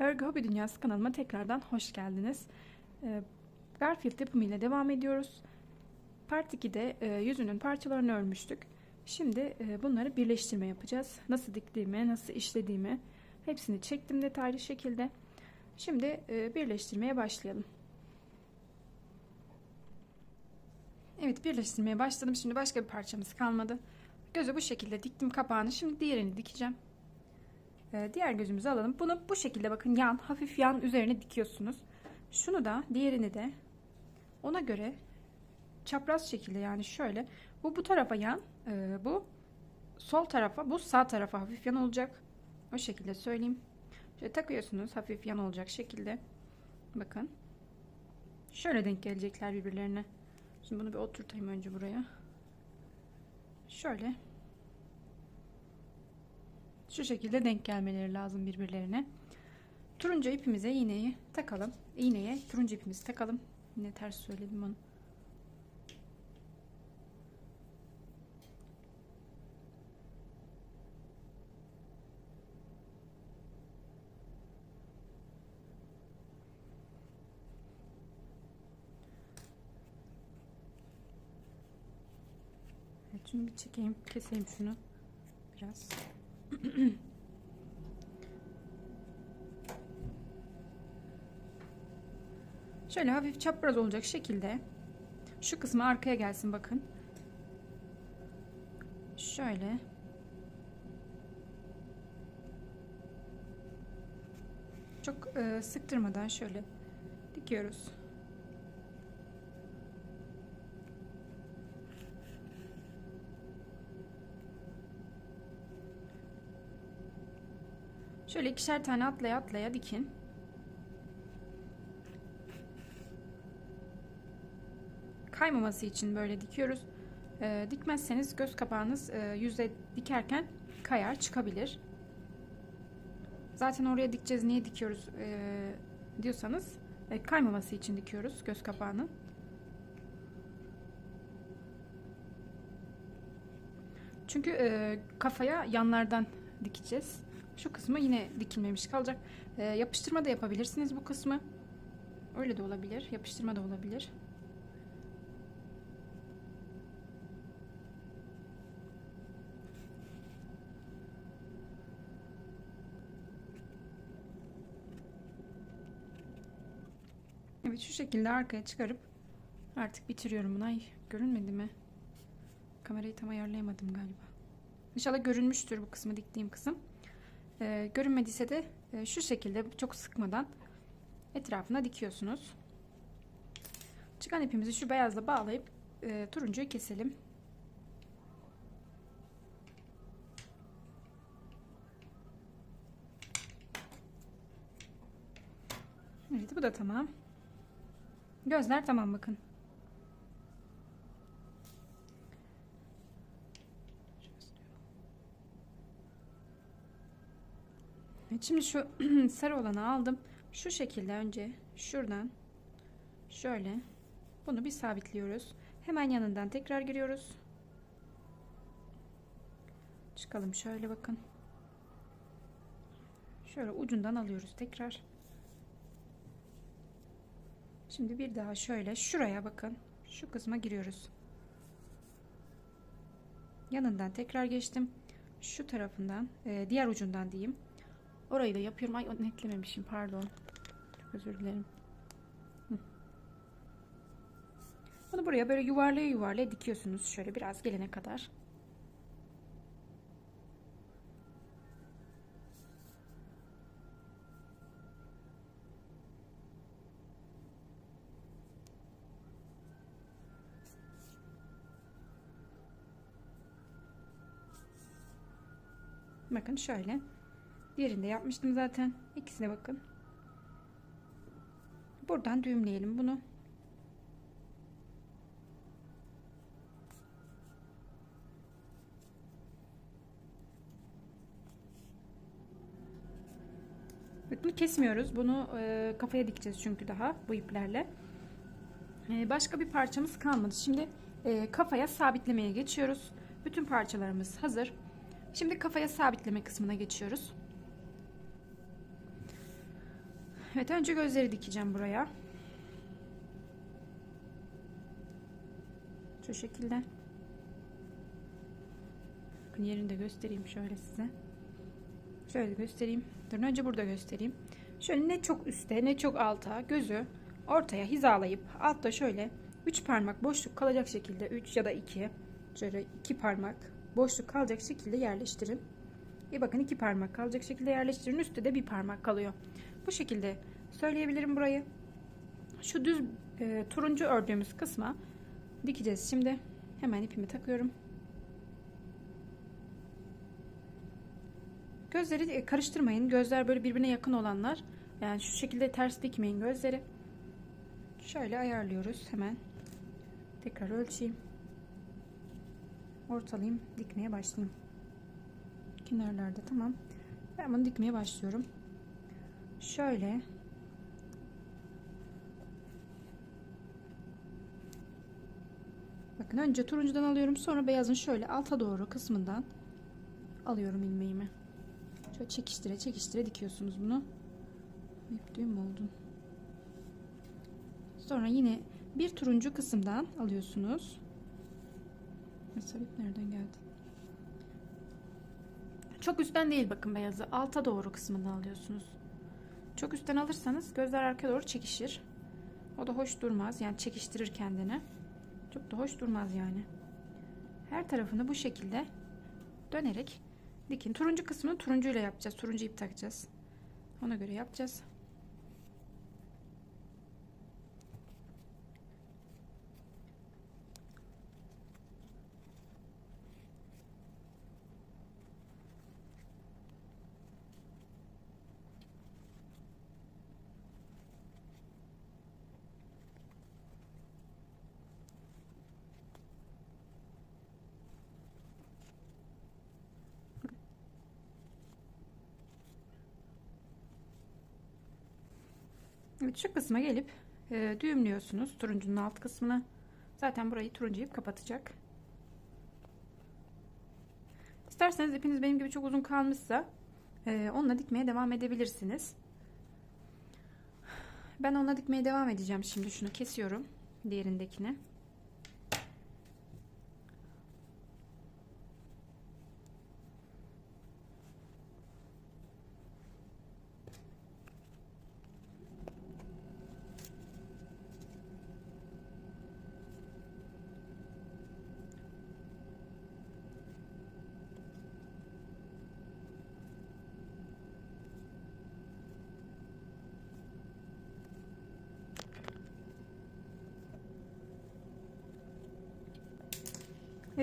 Örgü Hobi Dünyası kanalıma tekrardan hoş geldiniz. Ee, Garfield yapımıyla devam ediyoruz. Part 2'de e, yüzünün parçalarını örmüştük. Şimdi e, bunları birleştirme yapacağız. Nasıl diktiğimi, nasıl işlediğimi hepsini çektim detaylı şekilde. Şimdi e, birleştirmeye başlayalım. Evet birleştirmeye başladım. Şimdi başka bir parçamız kalmadı. Gözü bu şekilde diktim kapağını. Şimdi diğerini dikeceğim. Ee, diğer gözümüzü alalım. Bunu bu şekilde bakın yan hafif yan üzerine dikiyorsunuz. Şunu da diğerini de ona göre çapraz şekilde yani şöyle bu bu tarafa yan e, bu sol tarafa bu sağ tarafa hafif yan olacak. O şekilde söyleyeyim. Şöyle takıyorsunuz hafif yan olacak şekilde. Bakın. Şöyle denk gelecekler birbirlerine. Şimdi bunu bir oturtayım önce buraya. Şöyle şu şekilde denk gelmeleri lazım birbirlerine. Turuncu ipimize iğneyi takalım. İğneye turuncu ipimizi takalım. Yine ters söyledim onu. Şimdi bir çekeyim, keseyim şunu biraz. Şöyle hafif çapraz olacak şekilde şu kısmı arkaya gelsin bakın. Şöyle. Çok e, sıktırmadan şöyle dikiyoruz. Şöyle ikişer tane atlaya atlaya dikin. Kaymaması için böyle dikiyoruz. Ee, dikmezseniz göz kapağınız e, yüzde dikerken kayar çıkabilir. Zaten oraya dikeceğiz niye dikiyoruz e, diyorsanız e, kaymaması için dikiyoruz göz kapağını. Çünkü e, kafaya yanlardan dikeceğiz. Şu kısmı yine dikilmemiş kalacak. E, yapıştırma da yapabilirsiniz bu kısmı. Öyle de olabilir. Yapıştırma da olabilir. Evet şu şekilde arkaya çıkarıp artık bitiriyorum bunu. Ay görünmedi mi? Kamerayı tam ayarlayamadım galiba. İnşallah görünmüştür bu kısmı diktiğim kısım. Ee, görünmediyse de e, şu şekilde çok sıkmadan etrafına dikiyorsunuz. Çıkan ipimizi şu beyazla bağlayıp e, turuncuyu keselim. Evet bu da tamam. Gözler tamam bakın. Şimdi şu sarı olanı aldım. Şu şekilde önce şuradan şöyle bunu bir sabitliyoruz. Hemen yanından tekrar giriyoruz. Çıkalım şöyle bakın. Şöyle ucundan alıyoruz tekrar. Şimdi bir daha şöyle şuraya bakın. Şu kısma giriyoruz. Yanından tekrar geçtim. Şu tarafından, e, diğer ucundan diyeyim. Orayı da yapıyorum. Ay netlememişim pardon. Özür dilerim. Bunu buraya böyle yuvarlaya yuvarlaya dikiyorsunuz. Şöyle biraz gelene kadar. Bakın şöyle. Diğerinde yapmıştım zaten. İkisine bakın. Buradan düğümleyelim bunu. Bunu kesmiyoruz. Bunu e, kafaya dikeceğiz çünkü daha bu iplerle. E, başka bir parçamız kalmadı. Şimdi e, kafaya sabitlemeye geçiyoruz. Bütün parçalarımız hazır. Şimdi kafaya sabitleme kısmına geçiyoruz. Evet önce gözleri dikeceğim buraya. Şu şekilde. Bakın yerini de göstereyim şöyle size. Şöyle göstereyim. Durun önce burada göstereyim. Şöyle ne çok üste ne çok alta gözü ortaya hizalayıp altta şöyle 3 parmak boşluk kalacak şekilde 3 ya da 2 şöyle 2 parmak boşluk kalacak şekilde yerleştirin. Bir bakın iki parmak kalacak şekilde yerleştirin. Üstte de bir parmak kalıyor. Bu şekilde söyleyebilirim burayı. Şu düz e, turuncu ördüğümüz kısma dikeceğiz. Şimdi hemen ipimi takıyorum. Gözleri e, karıştırmayın. Gözler böyle birbirine yakın olanlar. Yani şu şekilde ters dikmeyin gözleri. Şöyle ayarlıyoruz hemen. Tekrar ölçeyim. Ortalayayım. Dikmeye başlayayım. Kenarlarda tamam. Ben bunu dikmeye başlıyorum. Şöyle. Bakın önce turuncudan alıyorum. Sonra beyazın şöyle alta doğru kısmından alıyorum ilmeğimi. Şöyle çekiştire çekiştire dikiyorsunuz bunu. İp düğüm oldun. Sonra yine bir turuncu kısımdan alıyorsunuz. Mesela ip nereden geldi? Çok üstten değil bakın beyazı. Alta doğru kısmından alıyorsunuz. Çok üstten alırsanız gözler arkaya doğru çekişir. O da hoş durmaz. Yani çekiştirir kendini. Çok da hoş durmaz yani. Her tarafını bu şekilde dönerek dikin. Turuncu kısmını turuncuyla yapacağız. Turuncu ip takacağız. Ona göre yapacağız. Evet, şu kısma gelip e, düğümlüyorsunuz turuncunun alt kısmına. Zaten burayı turuncu ip kapatacak. İsterseniz ipiniz benim gibi çok uzun kalmışsa e, onunla dikmeye devam edebilirsiniz. Ben onunla dikmeye devam edeceğim şimdi. Şunu kesiyorum. Diğerindekini.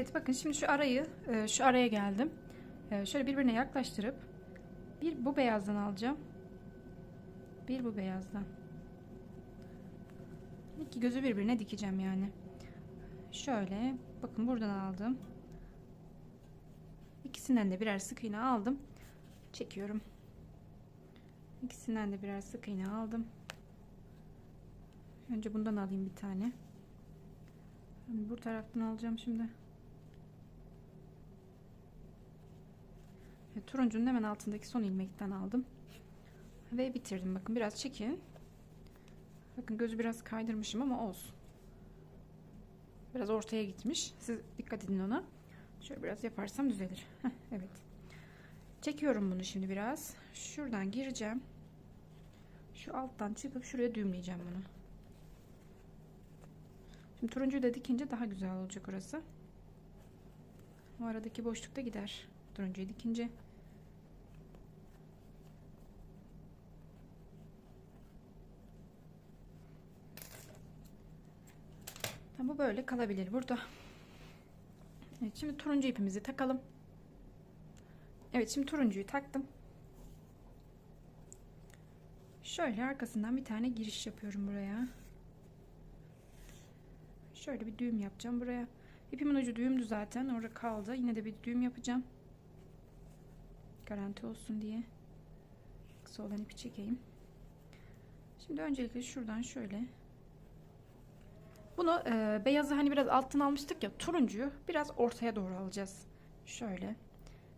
Evet bakın şimdi şu arayı e, şu araya geldim. E, şöyle birbirine yaklaştırıp bir bu beyazdan alacağım. Bir bu beyazdan. İki gözü birbirine dikeceğim yani. Şöyle bakın buradan aldım. İkisinden de birer sık iğne aldım. Çekiyorum. İkisinden de birer sık iğne aldım. Önce bundan alayım bir tane. Bu taraftan alacağım şimdi. Turuncunun hemen altındaki son ilmekten aldım. Ve bitirdim. Bakın biraz çekin. Bakın gözü biraz kaydırmışım ama olsun. Biraz ortaya gitmiş. Siz dikkat edin ona. Şöyle biraz yaparsam düzelir. Heh, evet. Çekiyorum bunu şimdi biraz. Şuradan gireceğim. Şu alttan çıkıp şuraya düğümleyeceğim bunu. Şimdi turuncuyu da dikince daha güzel olacak orası. O aradaki boşluk da gider. Turuncuyu dikince. Bu böyle kalabilir burada. Evet şimdi turuncu ipimizi takalım. Evet şimdi turuncuyu taktım. Şöyle arkasından bir tane giriş yapıyorum buraya. Şöyle bir düğüm yapacağım buraya. İpimin ucu düğümdü zaten. Orada kaldı. Yine de bir düğüm yapacağım. Garanti olsun diye. Kısa olan ipi çekeyim. Şimdi öncelikle şuradan şöyle bunu e, beyazı hani biraz alttan almıştık ya turuncuyu biraz ortaya doğru alacağız. Şöyle.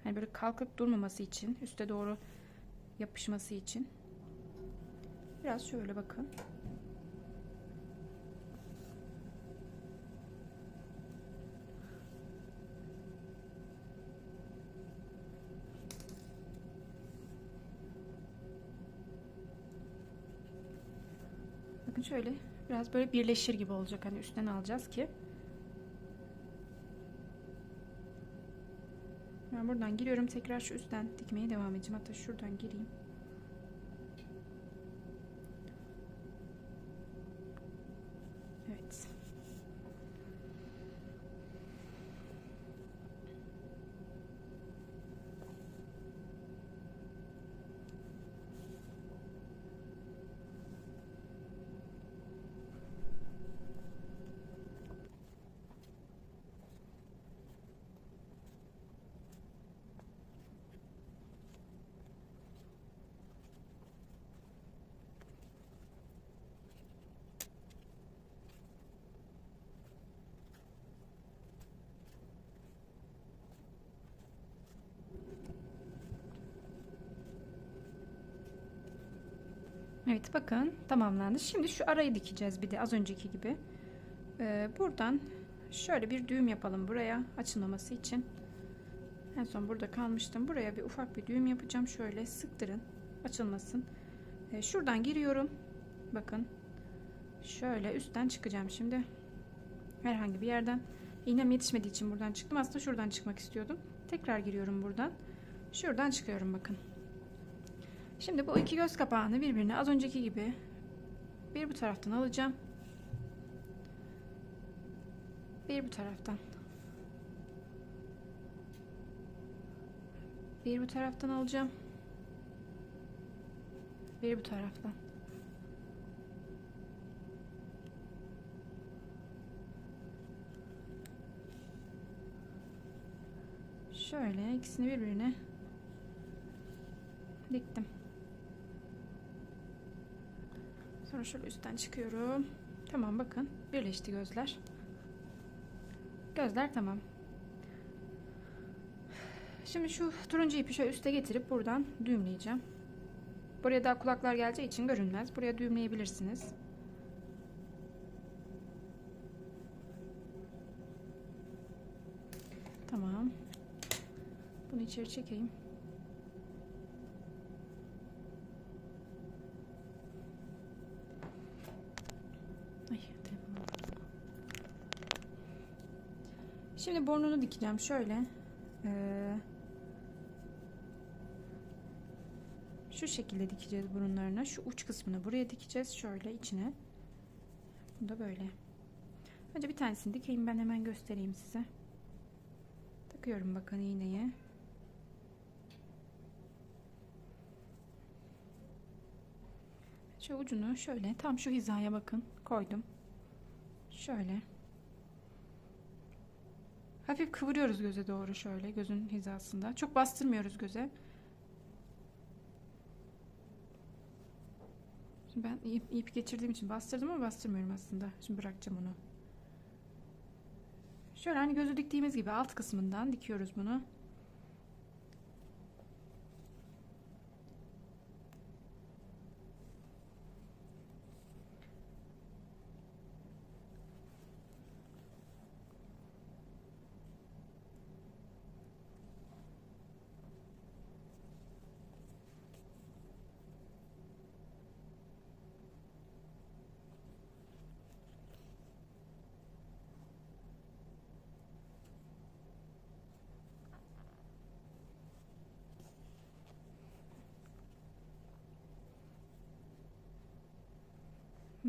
Hani böyle kalkıp durmaması için üste doğru yapışması için. Biraz şöyle bakın. Bakın şöyle biraz böyle birleşir gibi olacak. Hani üstten alacağız ki. Ben buradan giriyorum. Tekrar şu üstten dikmeye devam edeceğim. Hatta şuradan gireyim. Evet. Evet bakın tamamlandı. Şimdi şu arayı dikeceğiz bir de az önceki gibi. Ee, buradan şöyle bir düğüm yapalım buraya açılmaması için. En son burada kalmıştım. Buraya bir ufak bir düğüm yapacağım. Şöyle sıktırın açılmasın. Ee, şuradan giriyorum. Bakın. Şöyle üstten çıkacağım şimdi. Herhangi bir yerden. İğnem yetişmediği için buradan çıktım. Aslında şuradan çıkmak istiyordum. Tekrar giriyorum buradan. Şuradan çıkıyorum bakın. Şimdi bu iki göz kapağını birbirine az önceki gibi bir bu taraftan alacağım. Bir bu taraftan. Bir bu taraftan alacağım. Bir bu taraftan. Şöyle ikisini birbirine diktim. Sonra şöyle üstten çıkıyorum. Tamam bakın birleşti gözler. Gözler tamam. Şimdi şu turuncu ipi şöyle üste getirip buradan düğümleyeceğim. Buraya daha kulaklar geleceği için görünmez. Buraya düğümleyebilirsiniz. Tamam. Bunu içeri çekeyim. Ay, telefonum. Şimdi burnunu dikeceğim şöyle. Ee, şu şekilde dikeceğiz burunlarına. Şu uç kısmını buraya dikeceğiz. Şöyle içine. Bu da böyle. Önce bir tanesini dikeyim ben hemen göstereyim size. Takıyorum bakın iğneyi. Şu ucunu şöyle tam şu hizaya bakın koydum. Şöyle. Hafif kıvırıyoruz göze doğru şöyle gözün hizasında. Çok bastırmıyoruz göze. Şimdi ben ip, ip geçirdiğim için bastırdım ama bastırmıyorum aslında. Şimdi bırakacağım onu. Şöyle hani gözü diktiğimiz gibi alt kısmından dikiyoruz bunu.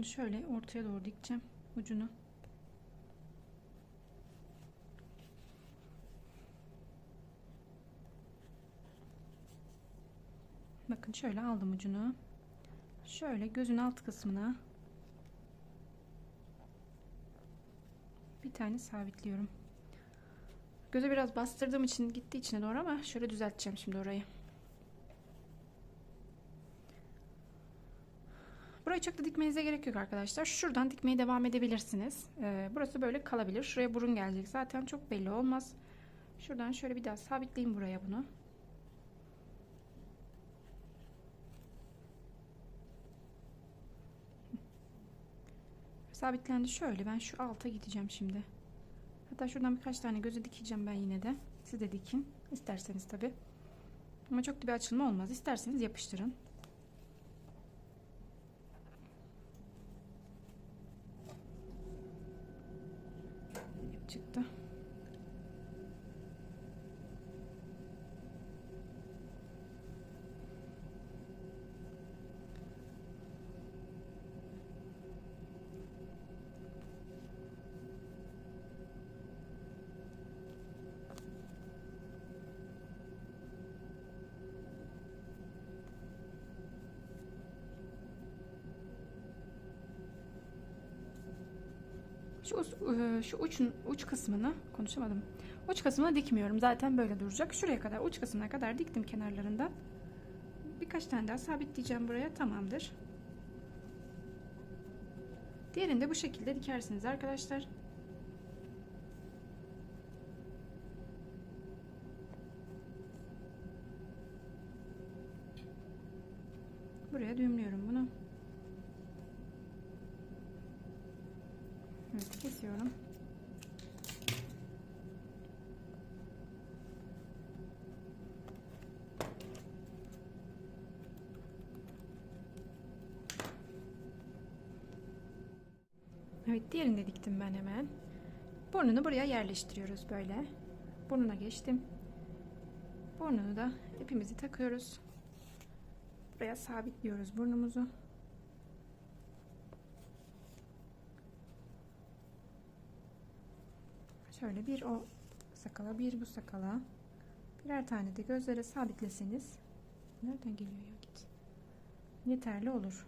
Bunu şöyle ortaya doğru dikeceğim ucunu. Bakın şöyle aldım ucunu. Şöyle gözün alt kısmına bir tane sabitliyorum. Göze biraz bastırdığım için gitti içine doğru ama şöyle düzelteceğim şimdi orayı. Burayı çok da dikmenize gerek yok arkadaşlar. Şuradan dikmeye devam edebilirsiniz. Ee, burası böyle kalabilir. Şuraya burun gelecek. Zaten çok belli olmaz. Şuradan şöyle bir daha sabitleyin buraya bunu. Sabitlendi şöyle. Ben şu alta gideceğim şimdi. Hatta şuradan birkaç tane göze dikeceğim ben yine de. Siz de dikin. isterseniz tabi. Ama çok da bir açılma olmaz. İsterseniz yapıştırın. E, şu uçun, uç kısmını konuşamadım. Uç kısmını dikmiyorum. Zaten böyle duracak. Şuraya kadar uç kısmına kadar diktim kenarlarından. Birkaç tane daha sabitleyeceğim buraya. Tamamdır. Diğerini de bu şekilde dikersiniz arkadaşlar. Buraya düğümlüyorum bunu. Evet kesiyorum. Evet diğerini de diktim ben hemen. Burnunu buraya yerleştiriyoruz böyle. Burnuna geçtim. Burnunu da ipimizi takıyoruz. Buraya sabitliyoruz burnumuzu. Şöyle bir o sakala bir bu sakala birer tane de gözlere sabitleseniz nereden geliyor ya git yeterli olur.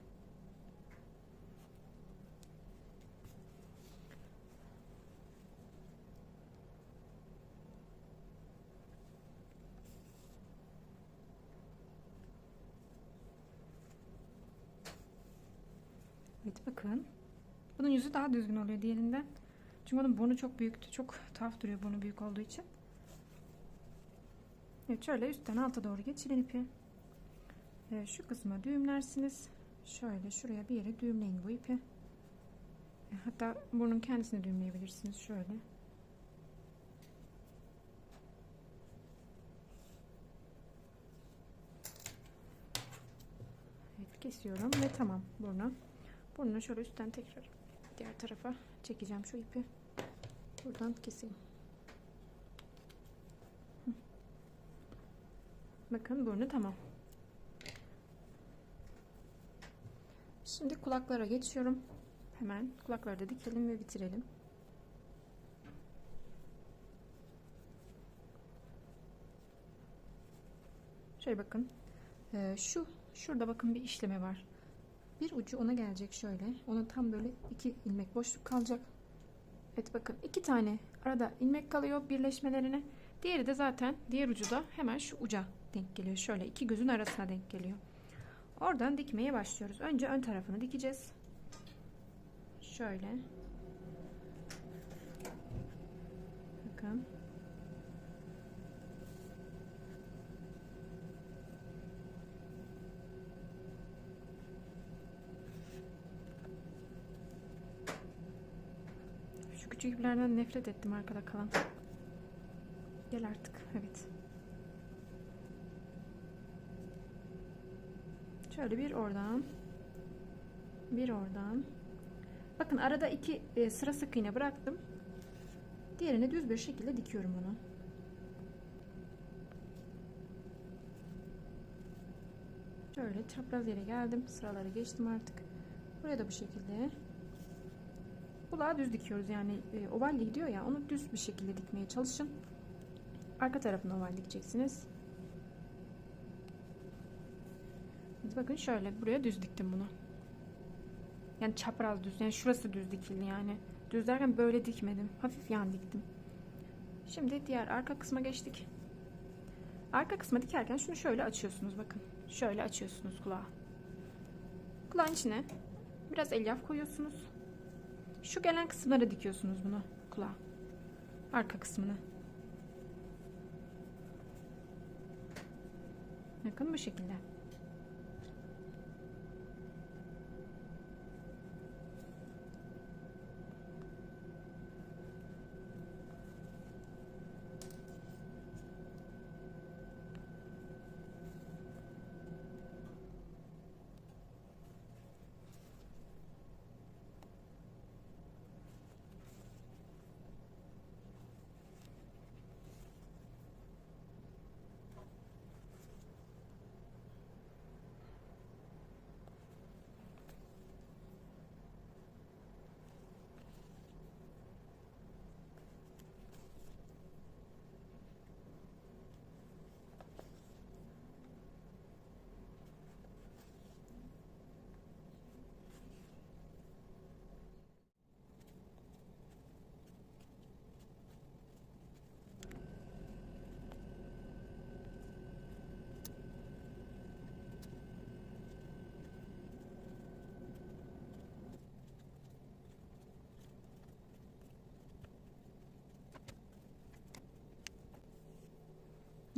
Evet bakın. Bunun yüzü daha düzgün oluyor diğerinden. Çünkü onun burnu çok büyüktü. Çok tuhaf duruyor burnu büyük olduğu için. Evet şöyle üstten alta doğru geçirin ipi. Evet, şu kısma düğümlersiniz. Şöyle şuraya bir yere düğümleyin bu ipi. E, Hatta burnun kendisini düğümleyebilirsiniz. Şöyle. Evet kesiyorum ve tamam burnu. Burnunu şöyle üstten tekrar diğer tarafa çekeceğim şu ipi. Buradan keseyim. Bakın burnu tamam. Şimdi kulaklara geçiyorum. Hemen kulakları da dikelim ve bitirelim. Şöyle bakın. Ee, şu şurada bakın bir işleme var. Bir ucu ona gelecek şöyle. Ona tam böyle iki ilmek boşluk kalacak. Evet bakın iki tane arada ilmek kalıyor birleşmelerine. Diğeri de zaten diğer ucu da hemen şu uca denk geliyor. Şöyle iki gözün arasına denk geliyor. Oradan dikmeye başlıyoruz. Önce ön tarafını dikeceğiz. Şöyle. Bakın. Şu küçük iplerden nefret ettim arkada kalan. Gel artık. Evet. Şöyle bir oradan. Bir oradan. Bakın arada iki e, sıra sık iğne bıraktım. Diğerini düz bir şekilde dikiyorum bunu. Şöyle çapraz yere geldim. Sıraları geçtim artık. Buraya da bu şekilde. Kulağı düz dikiyoruz yani e, ovalle gidiyor ya onu düz bir şekilde dikmeye çalışın. Arka tarafını oval dikeceksiniz. Bakın şöyle buraya düz diktim bunu. Yani çapraz düz. Yani şurası düz dikildi yani. Düz derken böyle dikmedim. Hafif yan diktim. Şimdi diğer arka kısma geçtik. Arka kısma dikerken şunu şöyle açıyorsunuz bakın. Şöyle açıyorsunuz kulağı. Kulağın içine biraz elyaf koyuyorsunuz. Şu gelen kısımlara dikiyorsunuz bunu kulağa. Arka kısmını. Bakın bu şekilde.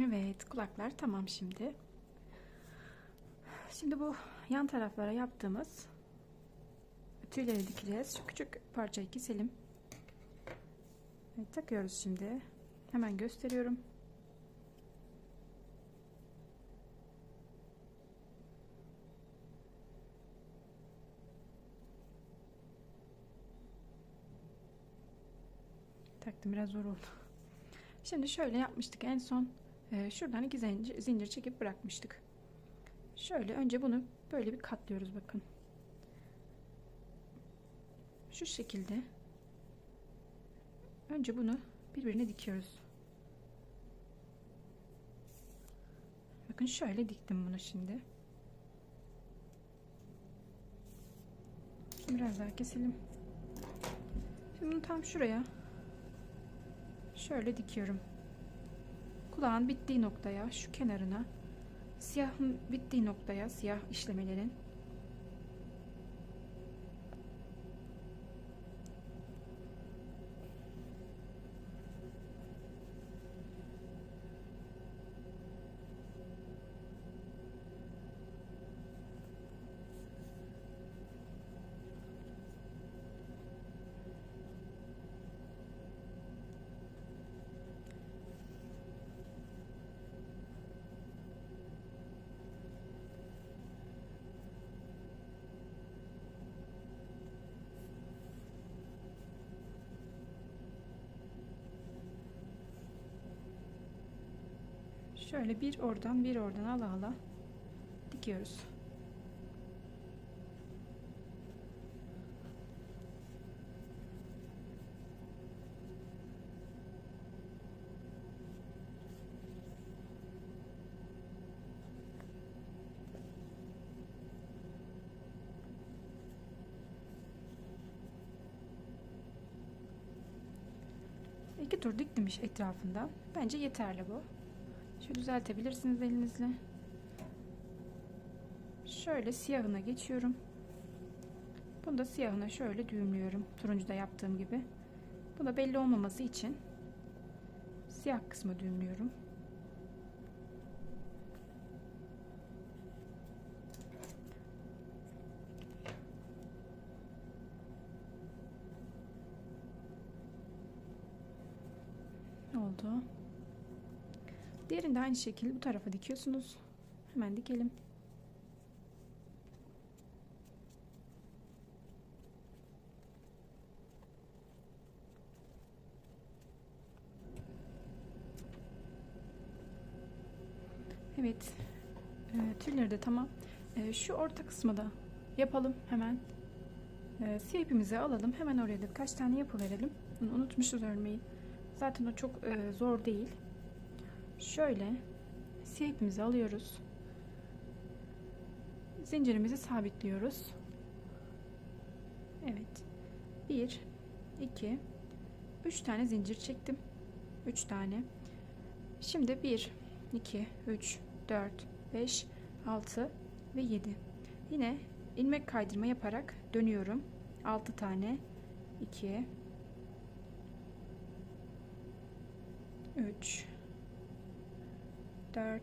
Evet kulaklar tamam şimdi. Şimdi bu yan taraflara yaptığımız tüyleri dikeceğiz. Şu küçük parçayı keselim. Evet, takıyoruz şimdi. Hemen gösteriyorum. Taktım biraz zor oldu. Şimdi şöyle yapmıştık en son. E, şuradan iki zincir, zincir çekip bırakmıştık. Şöyle önce bunu böyle bir katlıyoruz bakın. Şu şekilde. Önce bunu birbirine dikiyoruz. Bakın şöyle diktim bunu şimdi. Şimdi biraz daha keselim. Şimdi bunu tam şuraya şöyle dikiyorum. Kulağın bittiği noktaya, şu kenarına, siyahın bittiği noktaya, siyah işlemelerin Şöyle bir oradan bir oradan ala ala dikiyoruz. İki tur diktim iş etrafında. Bence yeterli bu. Şöyle düzeltebilirsiniz elinizle. Şöyle siyahına geçiyorum. Bunu da siyahına şöyle düğümlüyorum. Turuncuda yaptığım gibi. Bu da belli olmaması için siyah kısmı düğümlüyorum. Oldu. Diğerini de aynı şekilde bu tarafa dikiyorsunuz. Hemen dikelim. Evet. E, tülleri de tamam. E, şu orta kısmı da yapalım hemen. E, siyah ipimizi alalım. Hemen oraya da birkaç tane yapıverelim. Unutmuşuz örmeyi. Zaten o çok e, zor değil. Şöyle siyah ipimizi alıyoruz. Zincirimizi sabitliyoruz. Evet. 1 2 3 tane zincir çektim. 3 tane. Şimdi 1 2 3 4 5 6 ve 7. Yine ilmek kaydırma yaparak dönüyorum. 6 tane 2 3 4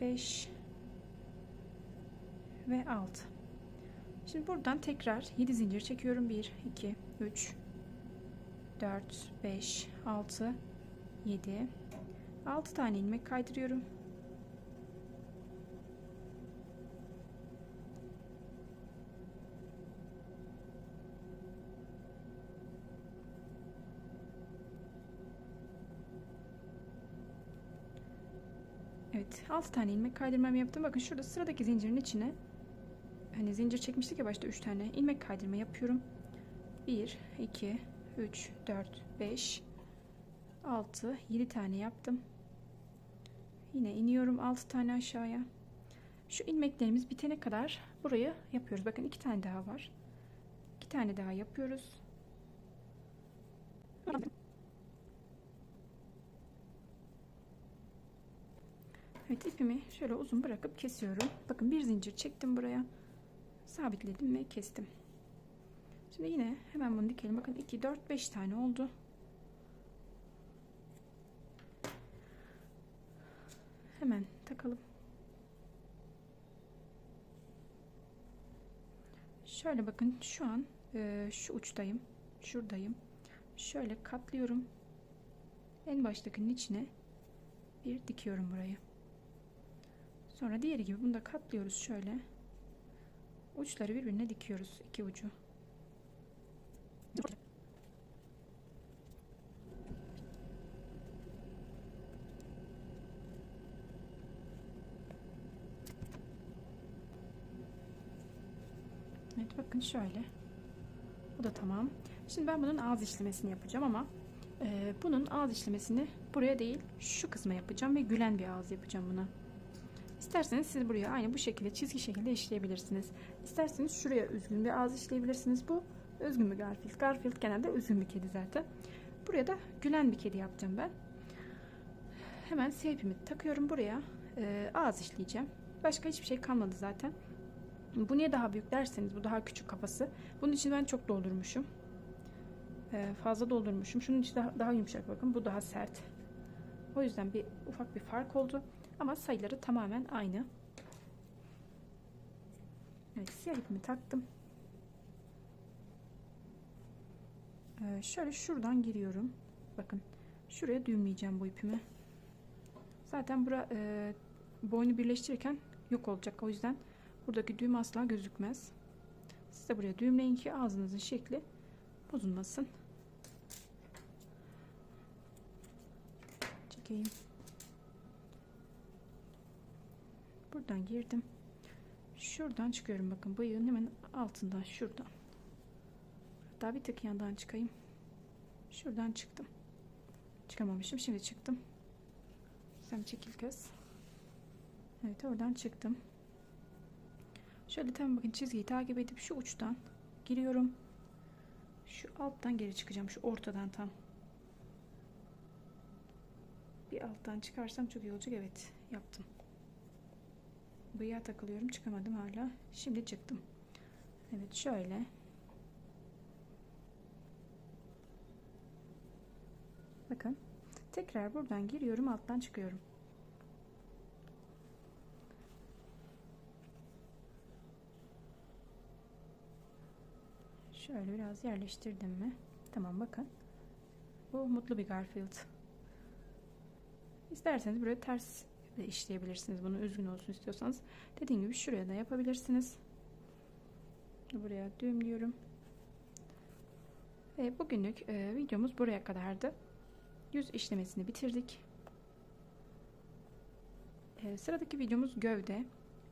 5 ve 6 şimdi buradan tekrar 7 zincir çekiyorum. 1 2 3 4 5 6 7 6 tane ilmek kaydırıyorum Evet 6 tane ilmek kaydırmamı yaptım. Bakın şurada sıradaki zincirin içine hani zincir çekmiştik ya başta 3 tane ilmek kaydırma yapıyorum. 1 2 3 4 5 6 7 tane yaptım. Yine iniyorum 6 tane aşağıya. Şu ilmeklerimiz bitene kadar burayı yapıyoruz. Bakın 2 tane daha var. 2 tane daha yapıyoruz. Evet ipimi şöyle uzun bırakıp kesiyorum. Bakın bir zincir çektim buraya. Sabitledim ve kestim. Şimdi yine hemen bunu dikelim. Bakın 2, 4, 5 tane oldu. hemen takalım. Şöyle bakın şu an e, şu uçtayım. Şuradayım. Şöyle katlıyorum. En baştakinin içine bir dikiyorum burayı. Sonra diğeri gibi bunu da katlıyoruz şöyle. Uçları birbirine dikiyoruz. iki ucu. Evet bakın şöyle. Bu da tamam. Şimdi ben bunun ağız işlemesini yapacağım ama e, bunun ağız işlemesini buraya değil şu kısma yapacağım ve gülen bir ağız yapacağım buna. İsterseniz siz buraya aynı bu şekilde çizgi şekilde işleyebilirsiniz. İsterseniz şuraya üzgün bir ağız işleyebilirsiniz. Bu üzgün bir Garfield. Garfield genelde üzgün bir kedi zaten. Buraya da gülen bir kedi yapacağım ben. Hemen siyah ipimi takıyorum buraya. E, ağız işleyeceğim. Başka hiçbir şey kalmadı zaten. Bu niye daha büyük derseniz bu daha küçük kafası. Bunun için ben çok doldurmuşum. Ee, fazla doldurmuşum. Şunun içi daha, daha yumuşak bakın. Bu daha sert. O yüzden bir ufak bir fark oldu. Ama sayıları tamamen aynı. Evet siyah ipimi taktım. Ee, şöyle şuradan giriyorum. Bakın şuraya düğümleyeceğim bu ipimi. Zaten bura e, boynu birleştirirken yok olacak. O yüzden Buradaki düğüm asla gözükmez. Siz de buraya düğümleyin ki ağzınızın şekli bozulmasın. Çekeyim. Buradan girdim. Şuradan çıkıyorum bakın bıyığın hemen altından şuradan. Hatta bir tık yandan çıkayım. Şuradan çıktım. Çıkamamışım. Şimdi çıktım. Sen çekil kız. Evet oradan çıktım. Şöyle tam bakın çizgiyi takip edip şu uçtan giriyorum. Şu alttan geri çıkacağım. Şu ortadan tam. Bir alttan çıkarsam çok iyi olacak. Evet yaptım. Bıyığa takılıyorum. Çıkamadım hala. Şimdi çıktım. Evet şöyle. Bakın. Tekrar buradan giriyorum. Alttan çıkıyorum. Şöyle biraz yerleştirdim mi? Tamam bakın. Bu mutlu bir Garfield. İsterseniz buraya ters de işleyebilirsiniz. Bunu üzgün olsun istiyorsanız. Dediğim gibi şuraya da yapabilirsiniz. Buraya düğümlüyorum. Ve bugünlük e, videomuz buraya kadardı. Yüz işlemesini bitirdik. E, sıradaki videomuz gövde.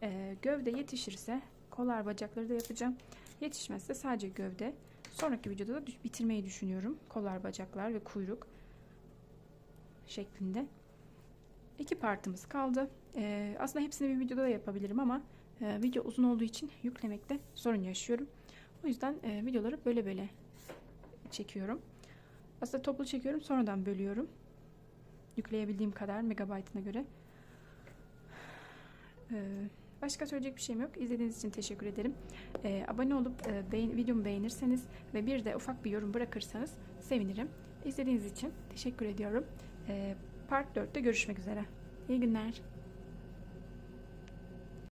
E, gövde yetişirse kollar bacakları da yapacağım. Yetişmezse sadece gövde. Sonraki videoda da bitirmeyi düşünüyorum. Kollar, bacaklar ve kuyruk şeklinde. İki partımız kaldı. Ee, aslında hepsini bir videoda da yapabilirim ama e, video uzun olduğu için yüklemekte sorun yaşıyorum. O yüzden e, videoları böyle böyle çekiyorum. Aslında toplu çekiyorum sonradan bölüyorum. Yükleyebildiğim kadar megabaytına göre. Ee, Başka söyleyecek bir şeyim yok. İzlediğiniz için teşekkür ederim. Ee, abone olup e, beğen, videomu beğenirseniz ve bir de ufak bir yorum bırakırsanız sevinirim. İzlediğiniz için teşekkür ediyorum. Ee, part 4'te görüşmek üzere. İyi günler.